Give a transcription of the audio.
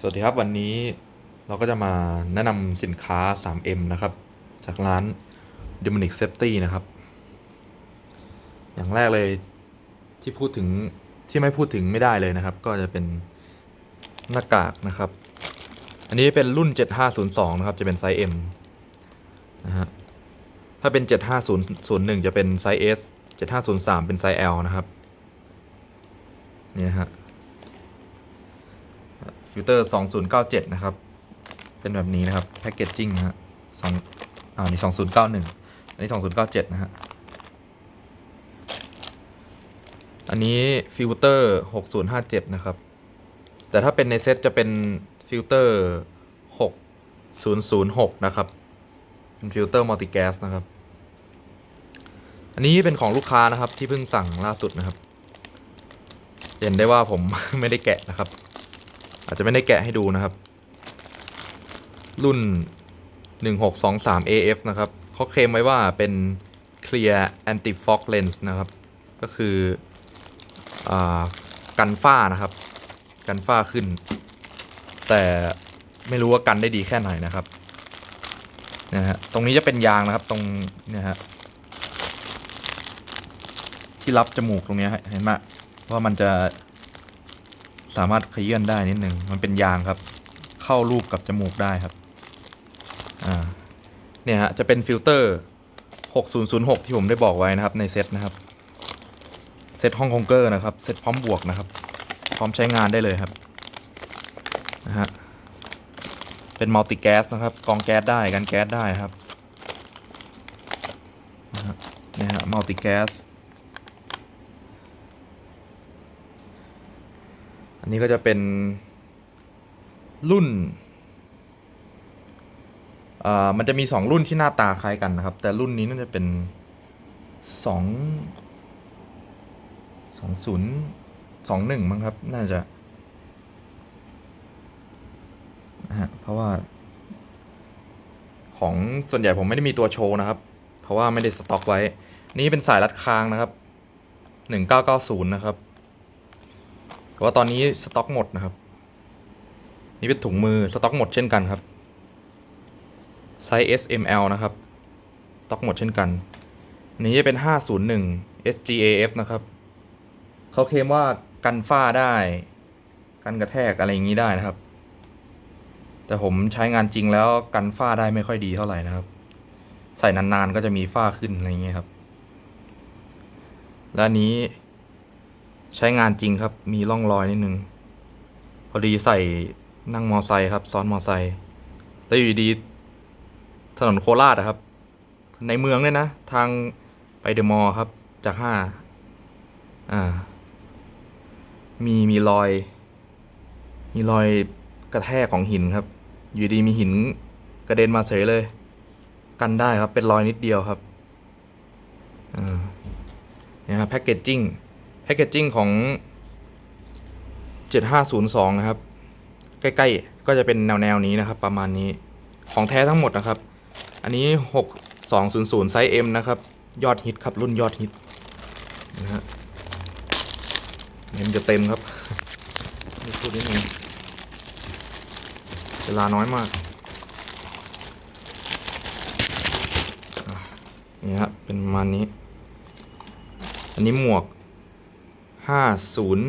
สวัสดีครับวันนี้เราก็จะมาแนะนำสินค้า 3M นะครับ จากร้าน Demonic Safety นะครับ อย่างแรกเลยที่พูดถึงที่ไม่พูดถึงไม่ได้เลยนะครับ ก็จะเป็นหน้ากากนะครับ อันนี้เป็นรุ่น 7502 นะครับ จะเป็นไซส์ M นะฮะถ้าเป็น 7501จะเป็นไซส์ S 7503 เป็นไซส์ L นะครับ นี่นะฮะ ฟิลเตอร์ 2097 นะครับ เป็นแบบนี้นะครับ แพคเกจจิ้งนะฮะสองอ่านี่2091 อันนี้ 2097 นะฮะ อันนี้ฟิลเตอร์ 6057 นะครับ แต่ถ้าเป็นในเซตจะเป็นฟิลเตอร์ 6006 นะครับ เป็นฟิลเตอร์มัลติแก๊สนะครับ อันนี้เป็นของลูกค้านะครับที่เพิ่งสั่งล่าสุดนะครับ เห็นได้ว่าผมไม่ได้แกะนะครับ อาจจะไม่ได้แกะให้ดูนะครับ รุ่น 1623 AF นะครับเขาเคลมไว้ว่าเป็น Clear Anti Fog Lens นะครับ ก็คืออากันฝ้านะครับ กันฝ้าขึ้น แต่ไม่รู้ว่ากันได้ดีแค่ไหนนะครับนะฮะตรงนี้จะเป็นยางนะครับตรงเนี่ยฮะที่รับจมูกตรงนี้เห็นไหมว่ามันจะ สามารถขยื่นได้นิดหนึ่งมันเป็นยางครับ เข้ารูปกับจมูกได้ครับอ่าเนี่ยฮะจะเป็นฟิลเตอร์ 6006 ที่ผมได้บอกไว้นะครับในเซตนะครับเซตห้องคงเกอร์นะครับเซตพร้อมบวกนะครับ พร้อมใช้งานได้เลยครับนะฮะเป็นมัลติแก๊สนะครับกองแก๊สได้กันแก๊สได้ครับนะฮะเนี่ยฮะมัลติแก๊ส อันนี้ก็จะเป็นรุ่นอ่ามันจะมีสองรุ่นที่หน้าตาคล้ายกันนะครับ แต่รุ่นนี้น่าจะเป็นสองสองศูนย์สองหนึ่งมั้งครับ น่าจะนะฮะเพราะว่า ของส่วนใหญ่ผมไม่ได้มีตัวโชว์นะครับ เพราะว่าไม่ได้สต็อกไว้ นี่เป็นสายรัดคางนะครับหนึ่งเก้าเก้าศูนย์นะครับ แต่ว่าตอนนี้สต็อกหมดนะครับ นี่เป็นถุงมือสต็อกหมดเช่นกันครับไซส์ S M L นะครับสต็อกหมดเช่นกันอันนี้จะเป็น 501 SGAF นะครับเขาเคลมว่ากันฝ้าได้กันกระแทกอะไรอย่างนี้ได้นะครับ แต่ผมใช้งานจริงแล้วกันฝ้าได้ไม่ค่อยดีเท่าไหร่นะครับ ใส่นานๆก็จะมีฝ้าขึ้นอะไรอย่างเงี้ยครับ และนี้ ใช้งานจริงครับ มีร่องรอยนิดนึง พอดีใส่นั่งมอไซค์ครับ ซ้อนมอไซค์แล้วอยู่ดีถนนโคราชอะครับ ในเมืองเนี่ยนะ ทางไปเดอะมอลล์ครับ จากห้าอ่า มีมีรอย มีรอยกระแทกของหินครับ อยู่ดีมีหินกระเด็นมาเฉยเลย กันได้ครับ เป็นรอยนิดเดียวครับ อ่าเนี่ยครับแพ็กเกจจิ้ง แพคเกจจิ้งของ 7502 นะครับ ใกล้ๆ ก็จะเป็นแนวๆนี้นะครับ ประมาณนี้ของแท้ทั้งหมดนะครับ อันนี้ 6200 ไซส์ M นะครับ ยอดฮิตครับ รุ่นยอดฮิตนะฮะเมจะเต็มครับนี่พูดนิดนึงเวลาน้อยมากอะนี่ฮะเป็นประมาณนี้ อันนี้หมวก ห้าศูนย์